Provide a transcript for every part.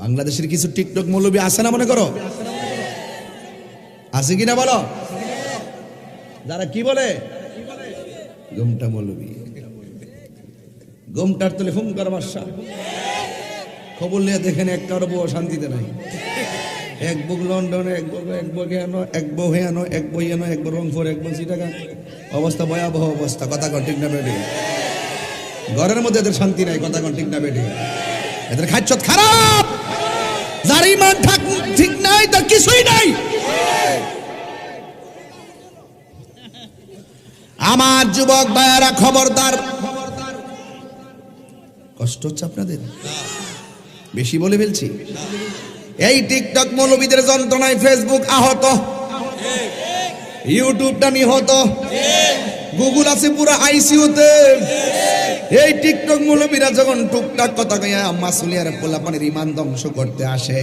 বাংলাদেশের কিছু টিকটক মৌলবী আছে না মনে করো? আছে কিনা বলো? যারা কি বলে? গুমটা মৌলবী। গুমটার তলে হুম কর বাসা খবর নিয়ে দেখেন একটা বউ শান্তিতে নাই। এক বুক লন্ডনে, এক বুক এক বগে আনো এক বহে আনো এক বই আনো এক বউ রংপুর, এক বলছি টাকা অবস্থা ভয়াবহ অবস্থা, কথা কন ঠিক না বেডি ঘরের মধ্যে এদের শান্তি নাই, কথা কন ঠিক না বেডি এদের খাচ্ছত খারাপ! যার ইমান ঠাক ঠিক নাই তার কিছুই নাই। আমার যুবক ভাইয়ারা, খবরদার। কষ্ট হচ্ছে আপনাদের? বেশি বলে ফেলছি। এই টিকটক মৌলবীদের যন্ত্রণায় ফেসবুক আহত। ইউটিউবটা নিহত। গুগল আছে পুরো আইসিউতে এই টিকটক মৌলবীরা যখন টুকটাক কথা কইয়া মাসুলিয়ার পোলাপানির ইমান ধ্বংস করতে আসে,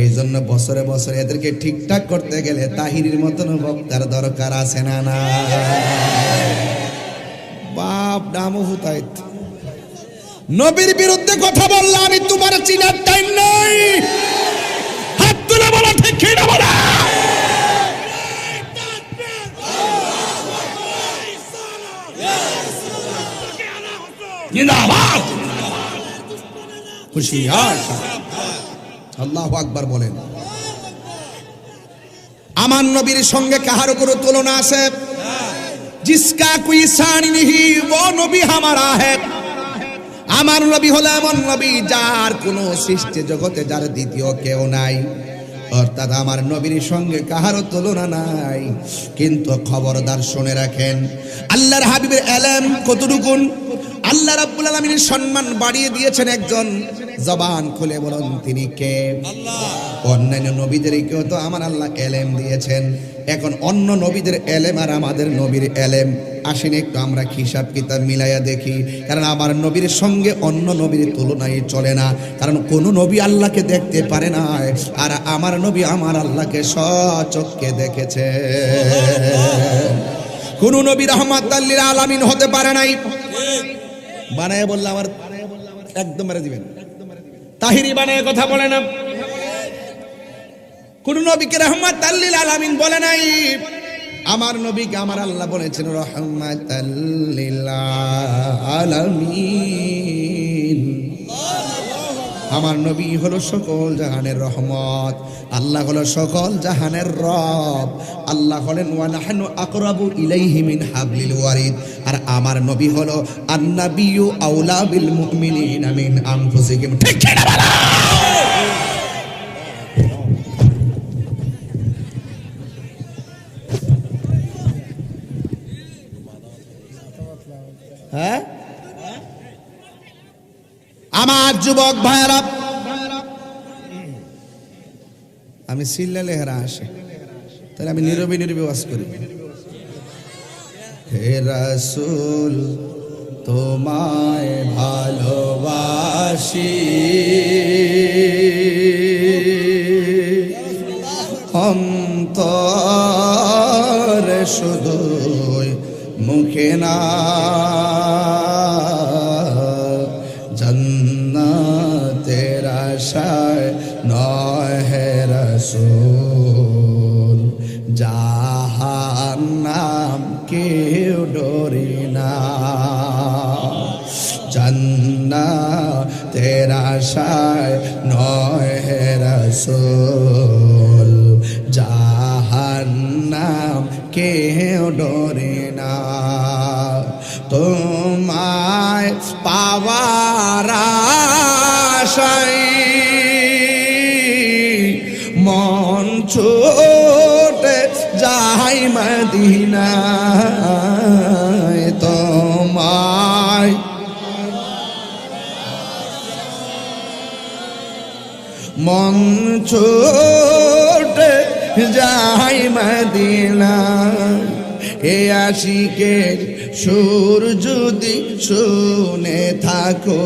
এই জন্য বছরে বছরে এদেরকে ঠিকঠাক করতে গেলে তাহিরির মতন বক্তার দরকার আছে না না? বাপ নামও হুতাইত নবীর বিরুদ্ধে কথা বললাম আমি তোমার চিনার টাইম নাই। আল্লাহ আকবার বলেন। আমার নবীর সঙ্গে কাহার কোনো তুলনা আছে? জিসকা কুই সানি আমার নবী হলো এমন নবী যার কোনো সৃষ্টি জগতে যার দ্বিতীয় কেউ নাই। অর্থাৎ আমার নবীর সঙ্গে কাহারও তুলনা নাই। কিন্তু খবরদার শুনে রাখেন, আল্লাহর হাবিবের এলেম কতটুকুন? আল্লাহ রাব্বুল আলামিনের সম্মান বাড়িয়ে দিয়েছেন একজন জবান খুলে বলুন, তিনি কে? অন্যান্য নবীদেরকেও তো আমার আল্লাহ এলেম দিয়েছেন। এখন অন্য নবীদের এলেম আর আমাদের নবীর এলেম। আসেন একটু, আমরা হিসাব কিতাব মিলাইয়া দেখি। কারণ আমার নবীর সঙ্গে অন্য নবীর তুলনায় চলে না। কারণ কোন নবী আল্লাহকে দেখতে পারে না, আর আমার নবী আমার আল্লাহকে সচক্ষে দেখেছে। কোন নবী রহমত আল্লির আলামিন হতে পারে নাই। বানায় বললে আমার একদম মেরে দিবেন। তাহিরি বানায় কথা বলে না। কোন নবীকে রহমত আল্লিল আলামিন বলে নাই। আমার নবীকে আমার আল্লাহ বলেছেন, রহমত তাল্লিল আলামিন। আমার নবী হলো সকল জাহানের রহমত। আল্লাহ হলো সকল জাহানের রব। আল্লাহ হলেন ওয়ানাহানু আকরাবু ইলাইহি মিন হাবলিল ওয়ারিদ। আর আমার নবী হলো আন্নাবিয়ু আউলা বিল মুমিনিনা মিন আনফুসিহিম। ঠিক কি না বলা? হ্যাঁ? আমার যুবক ভাইয়েরা, আমি সিল্লালে হেরা আসে তাহলে আমি নীরবে নীরবে বাস করি। হে রাসূল, তোমায় ভালোবাসি। অন্তরে শুধুই মুখে না জাহান্নাম কেউ ডরি না জন্নাতের আশায় নয় হে রসুল, জাহান্নাম কেউ ডরে না তোমায় পাওয়ার মন ছোটে যাই মদিনায় তোমায়। মন ছোটে যাই মদিনা এ আশিকের সুর যদি শুনে থাকো,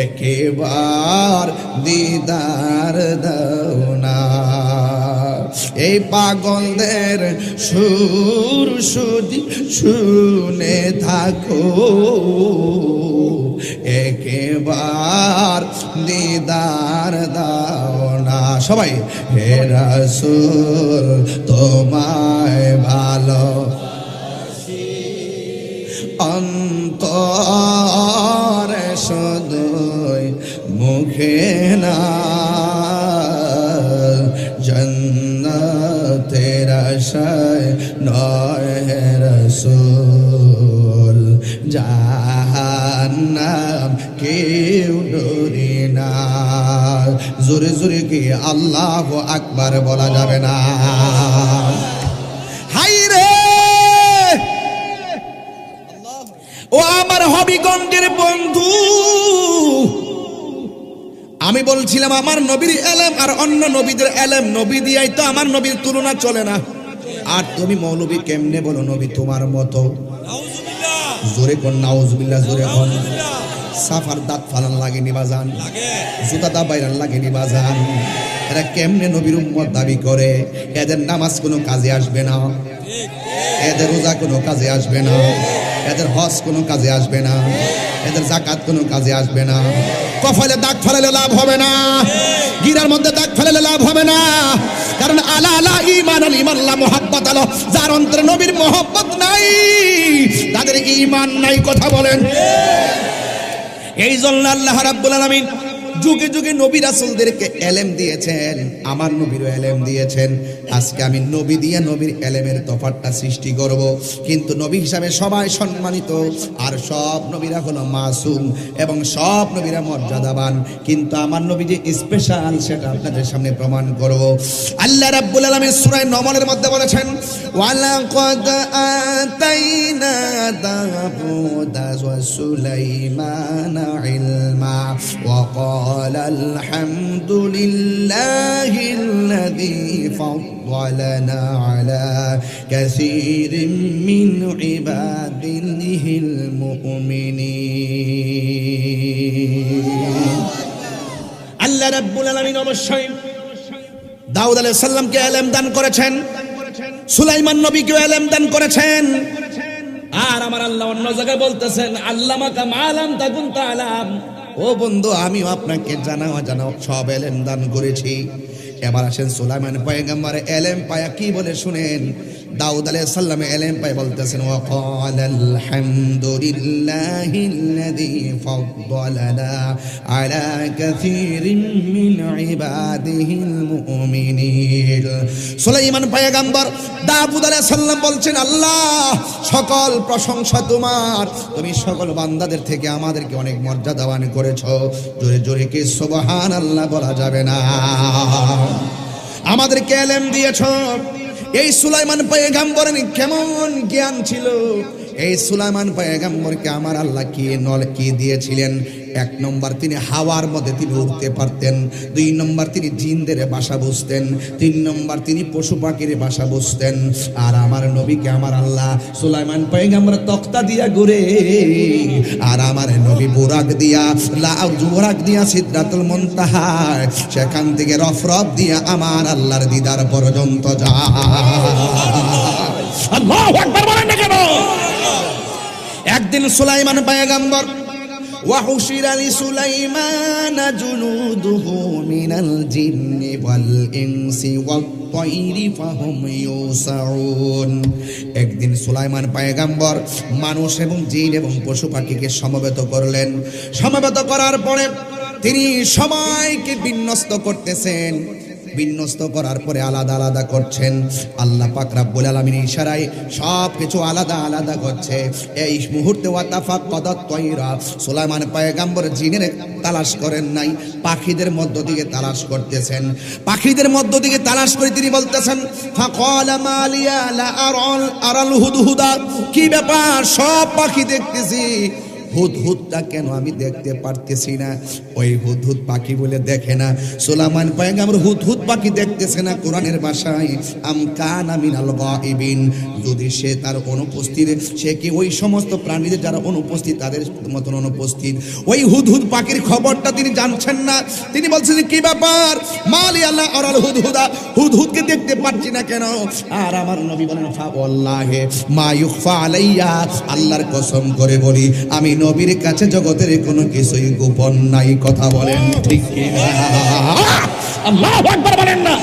একেবার দিদার দাও না। এই পাগলদের সুর সুদি শুনে থাকো। একেবার দিদার দাও না। সবাই, হে রাসূল, তোমায় ভালো অন্তরে শুধুই মুখে না আশায় নয় রসুল, জাহান্নাম কেউ ডরি না। জোরে জোরে কি আল্লাহ আকবার বলা যাবে না? হাই রে! ও আমার হবিগঞ্জের বন্ধু। আমি বলছিলাম, আমার নবীর এলেম আর অন্য নবীদের এলেম নবী দিয়াই তো আমার নবীর তুলনা চলে না। আর তুমি মৌলবী কেমনে বলো নবী তোমার মতো? জোরে কোন নাউজবিল্লা জোরে কোন? সাফার দাঁত ফালান লাগেনি বাজান। জুতা দা বাইরান লাগেনি বাজান। এরা কেমনে নবীর উম্মত দাবি করে? এদের নামাজ কোনো কাজে আসবে না। এদের রোজা কোনো কাজে আসবে না। এদের হজ কোনো কাজে আসবে না। এদের জাকাত কোনো কাজে আসবে না। কফলে দাগ ফেলালে লাভ হবে না। গিরার মধ্যে দাগ ফেলালে লাভ হবে না। আল্লাহ মোহাব্বত আলো, যার অন্তরে নবীর মোহাব্বত নাই, তাদের ইমান নাই, কথা বলেন। এই জন্য আল্লাহ রাব্বুল আলামিন যুগে যুগে নবী রাসূলদেরকে এলেম দিয়েছেন, আমার নবীরও এলেম দিয়েছেন। আজকে আমি নবী দিয়ে নবীর এলেমের তফাতটা সৃষ্টি করব। কিন্তু নবী হিসাবে সবাই সম্মানিত। আর সব নবীরা হলো মাসুম এবং সব নবীরা মর্যাদাবান। কিন্তু আমার নবী যে স্পেশাল সেটা আপনাদের সামনে প্রমাণ করব। আল্লাহ রাব্বুল আলামিন সূরা নমলের মধ্যে বলেছেন, ওয়ালাকাদ আতাইনা দাউদা ওয়া সুলাইমান ইলমা ওয়া ক্বালা আলহামদুলিল্লাহিল্লাযী ফাদ الذي فضلنا على كثير من عباده المؤمنين আল্লাহ রাব্বুল আলামিন অবশ্যই দাউদ আলাইহিস সালামকে ইলম দান করেছেন সুলাইমান নবীকে ইলম দান করেছেন আর আমার আল্লাহ অন্য জায়গায় বলতেছেন আল্লামাকা মালাম তাকুন তালাম ও বন্ধু আমিও আপনাকে জানাও জানাও সব এলেম দান করেছি এবার আসেন সুলাইমান পয়গম্বর এলেম পায়া কি বলে শুনেন? দাউদ আলাইহিস সালাম এলেম পায় বলতেছেন ওয়া ক্বালা আলহামদুলিল্লাহিল্লাযী ফাদ্দালানা আলা কাসীরিন মিন ইবাদিহিল মুমিনিন। সুলাইমান পয়গম্বর দাউদ আলাইহিস সালাম বলছেন, আল্লাহ, সকল প্রশংসা তোমার। তুমি সকল বান্দাদের থেকে আমাদেরকে অনেক মর্যাদাবান করেছ। জোরে জোরে কি সুবহানাল্লাহ বলা যাবে না। আমাদেরকে এলেম দিয়েছ। এই সুলাইমান পয়গাম্বরের কেমন জ্ঞান ছিল? এই সুলাইমান পয়গাম্বরকে আমার আল্লাহ কি নল কি দিয়েছিলেন? এক নম্বর তিনি হাওয়ার মধ্যে তিনি উঠতে পারতেন, দুই নম্বর তিনি জিনদের বাসা বুঝতেন, তিন নম্বর তিনি পশু পাখির বাসা বুঝতেন। আর আমার নবীকে আমার আল্লাহ সুলাইমান পয়গাম্বর তক্তা দিয়া ঘুরে, আর আমার নবী বুরাক দিয়া বুরাক দিয়া সিদ্ধাতুল মুনতাহা সেখান থেকে রফ রফ দিয়া আমার আল্লাহর দিদার পর্যন্ত যা আল্লাহু আকবার বলেন না কেন? একদিন সুলাইমান পয়গাম্বর وحشر لسليمان جنوده من الجن والإنس والطير فهم يوسعون একদিন সুলাইমান পায়গাম্বর মানুষ এবং জিন এবং পশু পাখিকে সমবেত করলেন সমবেত করার পরে তিনি সবাইকে বিন্যস্ত করতেছেন বিন্যস্ত করার পরে আলাদা আলাদা করছেন। আল্লাহ পাক রাব্বুল আলামিন ইশারায় সব কিছু আলাদা আলাদা করছে। এই মুহূর্তে ওয়াতাফাক কদাত তৈরা সুলাইমান পয়গাম্বর জিনের তালাশ করেন নাই, পাখিদের মধ্য থেকে তালাশ করতেছেন। পাখিদের মধ্য থেকে তালাশ করে তিনি বলতেছেন কি ব্যাপার? সব পাখি দেখতেছি। হুদহুদটা কেন আমি দেখতে পারতেছি না? ওই হুদহুদ পাখি বলে দেখে না। সোলামান পয়গামর হুদহুদ পাখি দেখতেছে না কোরআনের ভাষায়। আম কান আমিনাল গাইবিন যদি সে তার অনুপস্থিত, সে কি ওই সমস্ত প্রাণীদের যারা অনুপস্থিত, তাদের মতন অনুপস্থিত? ওই হুদহুদ পাখির খবরটা তিনি জানছেন না। তিনি বলছেন, কি ব্যাপার? মালি আল্লাহ আরাল হুদহুদা হুদহুদকে দেখতে পাচ্ছি না কেন? আর আমার নবী বলেন ফা ওয়াল্লাহে মা ইউখফা আলাইয়া। আল্লাহর কসম করে বলি, আমি নবীর কাছে জগতের কোনো কিছুই গোপন নাই কথা বলেন ঠিক আল্লাহ বলেন না।